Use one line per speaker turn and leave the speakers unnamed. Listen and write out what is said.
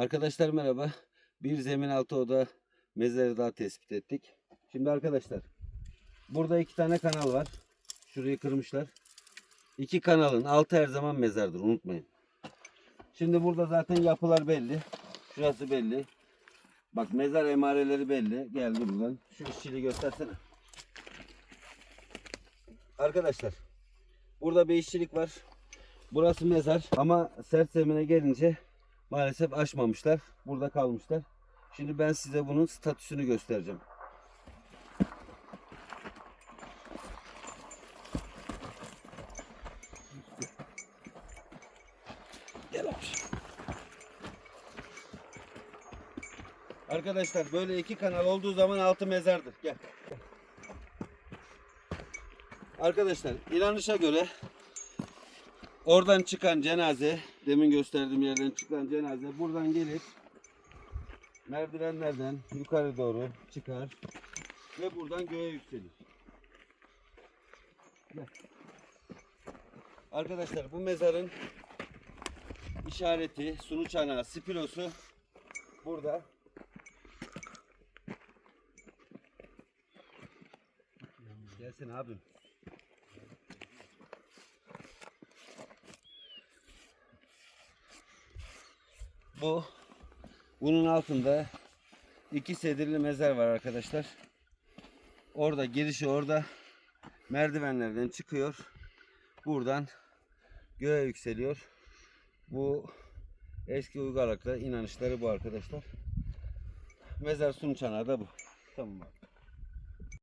Arkadaşlar merhaba. Bir zemin altı oda mezarı daha tespit ettik. Şimdi arkadaşlar burada iki tane kanal var. Şurayı kırmışlar. İki kanalın altı her zaman mezardır unutmayın. Şimdi burada zaten yapılar belli. Şurası belli. Bak mezar emareleri belli. Geldi buradan. Şu işçiliği göstersene. Arkadaşlar burada bir işçilik var. Burası mezar ama sert zemine gelince maalesef aşmamışlar. Burada kalmışlar. Şimdi ben size bunun statüsünü göstereceğim. Arkadaşlar böyle iki kanal olduğu zaman altı mezardır. Gel. Arkadaşlar inanışa göre oradan çıkan cenaze, demin gösterdiğim yerden çıkan cenaze buradan gelir. Merdivenlerden yukarı doğru çıkar ve buradan göğe yükselir. Arkadaşlar bu mezarın işareti, sunu çanağı, spilosu burada. Gelsin abim. Bu bunun altında iki sedirli mezar var arkadaşlar. Orada girişi orada merdivenlerden çıkıyor. Buradan göğe yükseliyor. Bu eski uygarlıkta inanışları bu arkadaşlar. Mezar sunu çanağı da bu. Tamam abi.